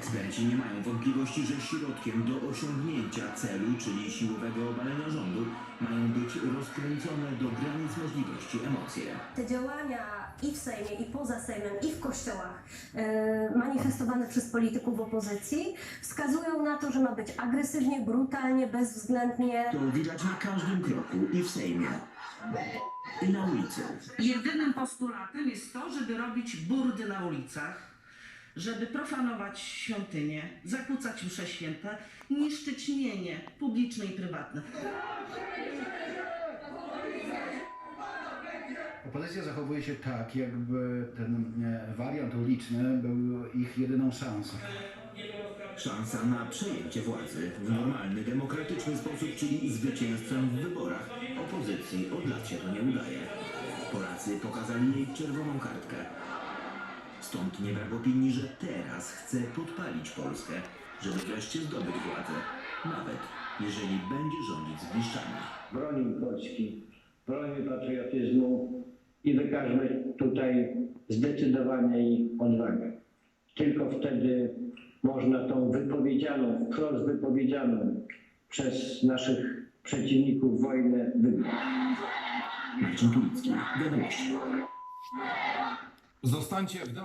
Eksperci nie mają wątpliwości, że środkiem do osiągnięcia celu, czyli siłowego obalenia rządu, mają być rozkręcone do granic możliwości emocje. Te działania i w Sejmie, i poza Sejmem, i w kościołach e, manifestowane przez polityków opozycji wskazują na to, że ma być agresywnie, brutalnie, bezwzględnie. To widać na każdym kroku i w Sejmie, i na ulicy. Jedynym postulatem jest to, żeby robić burdy na ulicach, żeby profanować świątynie, zakłócać msze święte, niszczyć mienie publiczne i prywatne. Opozycja zachowuje się tak, jakby ten e, wariant uliczny był ich jedyną szansą. Szansa na przejęcie władzy w normalny, demokratyczny sposób, czyli zwycięzcę w wyborach. Opozycji od lat się to nie udaje. Polacy pokazali jej czerwoną kartkę. Stąd nie brak opinii, że teraz chce podpalić Polskę, żeby wreszcie zdobyć władzę. Nawet jeżeli będzie rządzić z bliszczami. bronimy Polski, bronimy patriotyzmu i wykażmy tutaj zdecydowanie i odwagę. Tylko wtedy można tą wypowiedzianą, wprost wypowiedzianą przez naszych przeciwników wojnę wygrać. Marcin Tulicki, wiadomości. Zostańcie w domu.